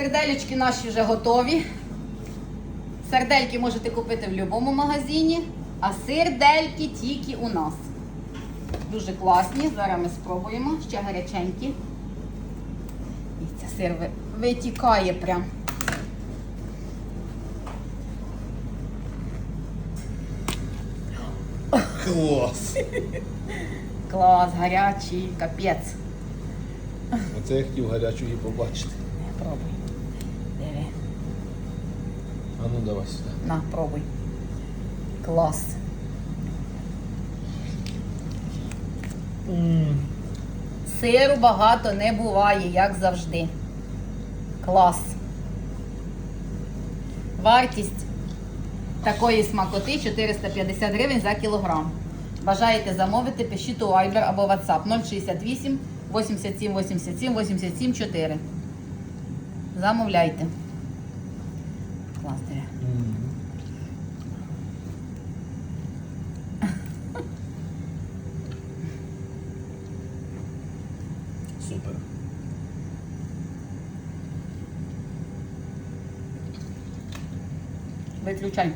Серделечки наші вже готові. Сердельки можете купити в будь-якому магазині, а сердельки тільки у нас. Дуже класні. Зараз ми спробуємо. Ще гаряченькі. Дивіться, сир витікає прям. Клас! Клас, гарячий, капець. Оце я хотів гарячу її побачити. Пробуй. Диви. А ну давай сюди. На, пробуй. Клас. Сиру багато не буває, як завжди. Клас. Вартість такої смакоти 450 гривень за кілограм. Бажаєте замовити, пишіть у Viber або WhatsApp 068 87 87 87 4. Замовляйте. Кластеря. Супер. Виключай.